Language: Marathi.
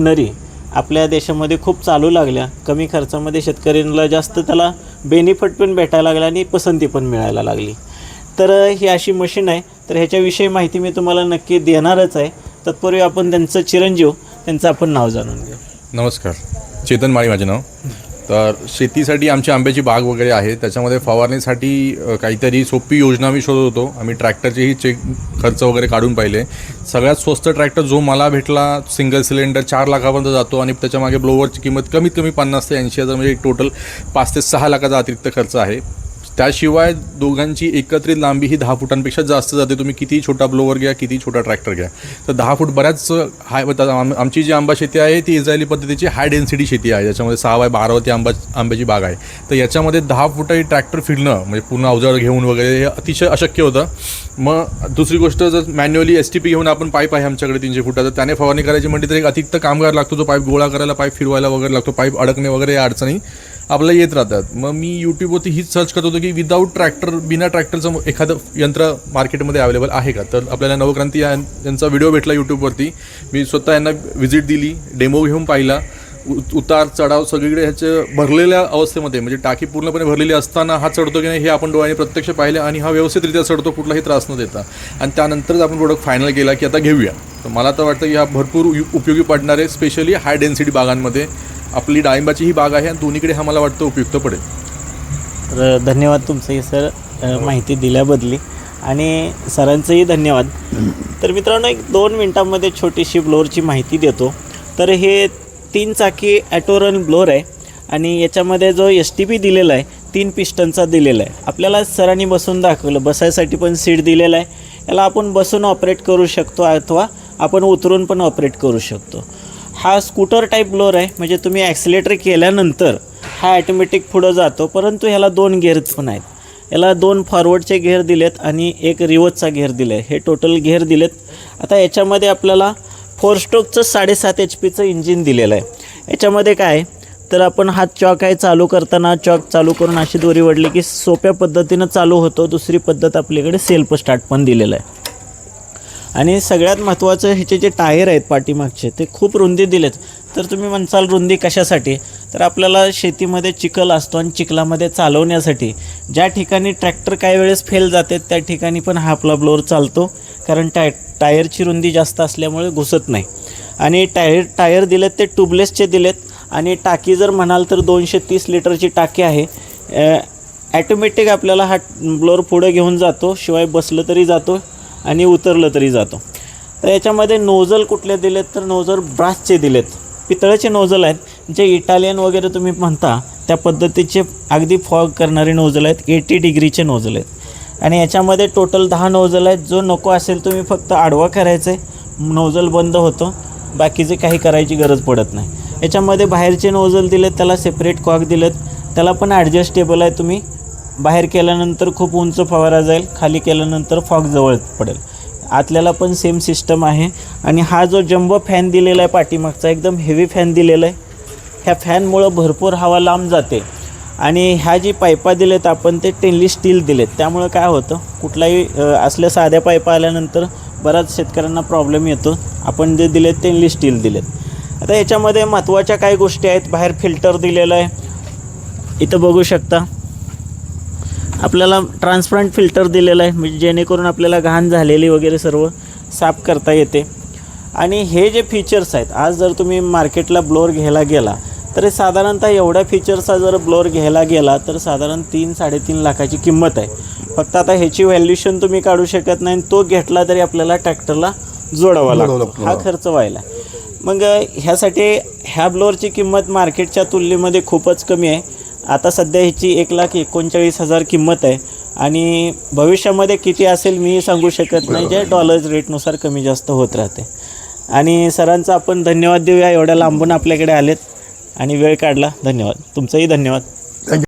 मशिनरी आपल्या देशामध्ये खूप चालू लागल्या. कमी खर्चामध्ये शेतकऱ्यांना जास्त त्याला बेनिफिट पण भेटायला लागला आणि पसंती पण मिळायला लागली. तर ही अशी मशीन आहे. तर ह्याच्याविषयी माहिती मी तुम्हाला नक्की देणारच आहे. तत्पूर्वी आपण त्यांचं चिरंजीव त्यांचं आपण नाव जाणून घेऊ. नमस्कार. चेतन माळी माझे नाव. तर शेतीसाठी आमची आंब्याची बाग वगैरे आहे. त्याच्यामध्ये फवारणीसाठी काहीतरी सोपी योजना मी शोधत होतो. आम्ही ट्रॅक्टरचेही चेक खर्च वगैरे काढून पाहिले. सगळ्यात स्वस्त ट्रॅक्टर जो मला भेटला सिंगल सिलेंडर चार लाखापर्यंत जातो आणि त्याच्यामागे ब्लोवरची किंमत कमीत कमी पन्नास ते ऐंशी हजार म्हणजे टोटल पाच ते सहा लाखाचा अतिरिक्त खर्च आहे. त्याशिवाय दोघांची एकत्रित लांबी ही दहा फुटांपेक्षा जास्त जाते. तुम्ही किती छोटा ब्लोवर घ्या किती छोटा ट्रॅक्टर घ्या. तर दहा फूट बऱ्याच हाय आम- आमची जी आंबा शेती आहे ती इस्रायली पद्धतीची हाय डेन्सिटी शेती आहे. ज्याच्यामध्ये सहा बाय बारावती आंबा आंब्याची बाग आहे. तर याच्यामध्ये दहा फुटाही ट्रॅक्टर फिरणं म्हणजे पूर्ण अवजार घेऊन वगैरे हे अतिशय अशक्य होतं. मग दुसरी गोष्ट जर मॅन्युअली एस टी पी घेऊन आपण पाईप आहे आमच्याकडे तीनशे फुटाचा त्याने फवारणी करायची म्हणजे तर एक अतिरिक्त कामगार लागतो जो पाईप गोळा करायला पाईप फिरवायला वगैरे लागतो पाईप अडकणे वगैरे या अडचणी आपल्याला येत राहतात. मग मी यूट्यूबवरती हीच सर्च करत होतो की विदाऊट ट्रॅक्टर बिना ट्रॅक्टरचं एखादं यंत्र मार्केटमध्ये अवेलेबल आहे का? तर आपल्याला नवक्रांती या यांचा व्हिडिओ भेटला यूट्यूबवरती मी स्वतः यांना व्हिजिट दिली डेमो घेऊन पाहिला. उतार चढाव सगळीकडे ह्याच्या भरलेल्या अवस्थेमध्ये म्हणजे टाकी पूर्णपणे भरलेली असताना हा चढतो की नाही हे आपण डोळ्याने प्रत्यक्ष पाहिले आणि हा व्यवस्थितरित्या चढतो कुठलाही त्रास न देता. आणि त्यानंतरच आपण प्रोडक्ट फायनल केला की आता घेऊया. तर मला तर वाटतं की हा भरपूर उपयोगी पडणारे स्पेशली हाय डेन्सिटी बागांमध्ये. आपली डाळिंबाची ही बाग आहे आणि दोन्हीकडे हा मला वाटतं उपयुक्त पडेल. तर धन्यवाद तुमचंही सर. माहिती दिल्याबदली आणि सरांचंही धन्यवाद. तर मित्रांनो एक दोन मिनटांमध्ये छोटीशी ब्लोअरची माहिती देतो. तर हे तीन चाकी ॲटोरन ब्लोअर आहे आणि याच्यामध्ये जो एस टी पी दिलेला आहे तीन पिस्टनचा दिलेला आहे. आपल्याला सरांनी बसून दाखवलं बसायसाठी पण सीट दिलेला आहे. याला आपण बसून ऑपरेट करू शकतो अथवा आपण उतरून पण ऑपरेट करू शकतो. हा स्कूटर टाईप ब्लोअर आहे. म्हणजे तुम्ही ॲक्सिलेटर केल्यानंतर हा ॲटोमॅटिक पुढं जातो. परंतु ह्याला दोन गेअर पण आहेत. याला दोन फॉरवर्डचे गेअर दिलेत आणि एक रिवर्सचा गेअर दिलं आहे हे टोटल गेअर दिलेत. आता याच्यामध्ये आपल्याला फोर स्ट्रोकचं साडेसात एच पीचं इंजिन दिलेलं आहे. याच्यामध्ये काय? तर आपण हा चॉक आहे चालू करताना चॉक चालू करून अशी दोरी वडली की सोप्या पद्धतीनं चालू होतो. दुसरी पद्धत आपल्याकडे सेल्फ स्टार्ट पण दिलेलं आहे. आणि सगळ्यात महत्त्वाचं ह्याचे जे टायर आहेत पाठीमागचे ते खूप रुंदी दिलेत. तर तुम्ही म्हणसाल रुंदी कशासाठी? तर आपल्याला शेतीमध्ये चिखल असतो आणि चिखलामध्ये चालवण्यासाठी. ज्या ठिकाणी ट्रॅक्टर काही वेळेस फेल जाते त्या ठिकाणी पण हा आपला ब्लोअर चालतो. कारण टाय टायरची रुंदी जास्त असल्यामुळे घुसत नाही. आणि टायर टायर दिलेत ते ट्यूबलेसचे दिलेत. आणि टाकी जर म्हणाल तर दोनशे तीस लिटरची टाकी आहे. ॲटोमॅटिक आपल्याला हा ब्लोअर पुढे घेऊन जातो. शिवाय बसलं तरी जातो. आणि उतरलं तरी जातो. तर याच्यामध्ये नोझल कुठले दिलेत? तर नोझल ब्रासचे दिलेत. पितळेचे नोझल आहेत. जे इटालियन वगैरे तुम्ही म्हणता त्या पद्धतीचे अगदी फॉग करणारे नोझल आहेत. एटी डिग्रीचे नोझल आहेत. आणि याच्यामध्ये टोटल दहा नोझल आहेत. जो नको असेल तुम्ही फक्त आडवा करायचं. आहे नोझल बंद होतो. बाकीचे काही करायची गरज पडत नाही. याच्यामध्ये बाहेरचे नोझल दिलेत त्याला सेपरेट कॉक दिलेत. त्याला पण ॲडजस्टेबल आहे तुम्ही. बाहेर केल्यानंतर खूप उंच फवारा जाईल खाली केल्यानंतर फॉग जवळ पडेल. आतल्याला पण सेम सिस्टम आहे. आणि हा जो जम्बो फॅन दिलेला आहे पाठीमागचा एकदम हेवी फॅन दिलेला आहे. ह्या फॅनमुळं भरपूर हवा लांब जाते. आणि ह्या जी पायपा दिलेत आपण ते टेनली स्टील दिलेत. त्यामुळं काय होतं कुठलाही असल्या साध्या पायपा आल्यानंतर बऱ्याच शेतकऱ्यांना प्रॉब्लेम येतो. आपण जे दिलेत टेनली स्टील दिलेत. आता याच्यामध्ये महत्त्वाच्या काही गोष्टी आहेत. बाहेर फिल्टर दिलेलं आहे. इथं बघू शकता. आपल्याला ट्रान्सपरंट फिल्टर दिलेलं आहे म्हणजे जेणेकरून आपल्याला घाण झालेली वगैरे सर्व साफ करता येते. आणि हे जे फीचर्स आहेत आज जर तुम्ही मार्केटला ब्लोअर घ्यायला गेला तर साधारणतः एवढ्या फीचर्सचा जर ब्लोअर घ्यायला गेला तर साधारण तीन साडेतीन लाखाची किंमत आहे. फक्त आता ह्याची व्हॅल्युशन तुम्ही काढू शकत नाही आणि तो घेतला तरी आपल्याला ट्रॅक्टरला जोडावा लागतो. हा खर्च व्हायला. मग ह्यासाठी ह्या ब्लोअरची किंमत मार्केटच्या तुलनेमध्ये खूपच कमी आहे. आता सध्या ह्याची एक लाख एकोणचाळीस हजार किंमत आहे. आणि भविष्यामध्ये किती असेल मी सांगू शकत नाही. जे डॉलर्स रेटनुसार कमी जास्त होत राहते. आणि सरांचा आपण धन्यवाद देऊया. एवढ्या लांबून आपल्याकडे आलेत. आणि वेळ काढला. धन्यवाद. तुमचंही धन्यवाद.